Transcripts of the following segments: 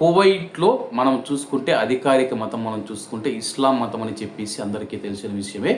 కువైట్లో మనం చూసుకుంటే అధికారిక మతం మనం చూసుకుంటే ఇస్లాం మతం అని చెప్పేసి అందరికీ తెలిసిన విషయమే.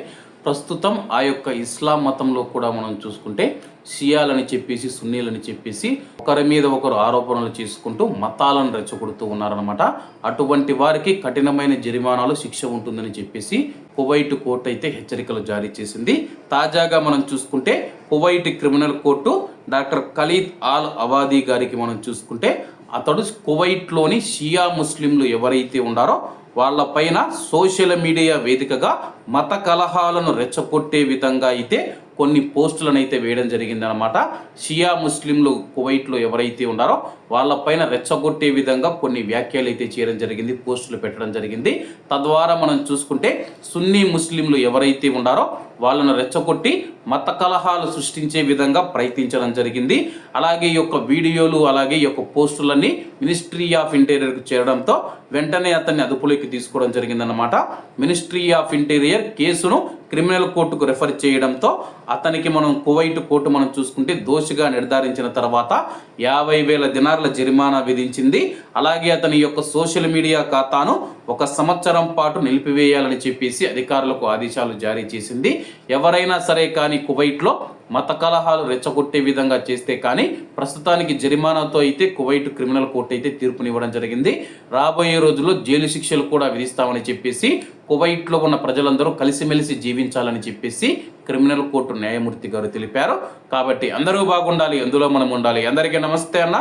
ప్రస్తుతం ఆ యొక్క ఇస్లాం మతంలో కూడా మనం చూసుకుంటే షియాలని చెప్పేసి సున్నీలని చెప్పేసి ఒకరి మీద ఒకరు ఆరోపణలు చేసుకుంటూ మతాలను రెచ్చగొడుతూ ఉన్నారనమాట అటువంటి వారికి కఠినమైన జరిమానాలు శిక్ష ఉంటుందని చెప్పేసి కువైట్ కోర్టు అయితే హెచ్చరికలు జారీ చేసింది. తాజాగా మనం చూసుకుంటే Kuwait criminal court doctor Khalid Al Awadi గారికి మనం చూసుకుంటే అతడు కువైట్లోని షియా ముస్లింలు ఎవరైతే ఉన్నారో వాళ్ళపైన సోషల్ మీడియా వేదికగా మత కలహాలను రెచ్చగొట్టే విధంగా అయితే కొన్ని పోస్టులను అయితే వేయడం జరిగిందనమాట షియా ముస్లింలు కువైట్లో ఎవరైతే ఉన్నారో వాళ్ళపైన రెచ్చగొట్టే విధంగా కొన్ని వ్యాఖ్యలు అయితే చేయడం జరిగింది పోస్టులు పెట్టడం జరిగింది. తద్వారా మనం చూసుకుంటే సున్నీ ముస్లింలు ఎవరైతే ఉన్నారో వాళ్ళను రెచ్చగొట్టి మత కలహాలు సృష్టించే విధంగా ప్రయత్నించడం జరిగింది. అలాగే ఈ యొక్క వీడియోలు అలాగే ఈ యొక్క పోస్టులన్నీ మినిస్ట్రీ ఆఫ్ ఇంటీరియర్కు చేరడంతో వెంటనే అతన్ని అదుపులోకి తీసుకోవడం జరిగిందనమాట మినిస్ట్రీ ఆఫ్ ఇంటీరియర్ కేసును క్రిమినల్ కోర్టుకు రెఫర్ చేయడంతో అతనికి మనం కువైట్ కోర్టు మనం చూసుకుంటే దోషిగా నిర్ధారించిన తర్వాత యాభై వేల దినార్ల జరిమానా విధించింది. అలాగే అతని యొక్క సోషల్ మీడియా ఖాతాను ఒక సంవత్సరం పాటు నిలిపివేయాలని చెప్పేసి అధికారులకు ఆదేశాలు జారీ చేసింది. ఎవరైనా సరే కానీ కువైట్లో మత కలహాలు రెచ్చగొట్టే విధంగా చేస్తే కానీ ప్రస్తుతానికి జరిమానాతో అయితే కువైట్ క్రిమినల్ కోర్టు అయితే తీర్పునివ్వడం జరిగింది. రాబోయే రోజుల్లో జైలు శిక్షలు కూడా విధిస్తామని చెప్పేసి కువైట్లో ఉన్న ప్రజలందరూ కలిసిమెలిసి జీవించాలని చెప్పేసి క్రిమినల్ కోర్టు న్యాయమూర్తి గారు తెలిపారు. కాబట్టి అందరూ బాగుండాలి అందులో మనం ఉండాలి. అందరికీ నమస్తే అన్న.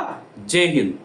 జై హింద్.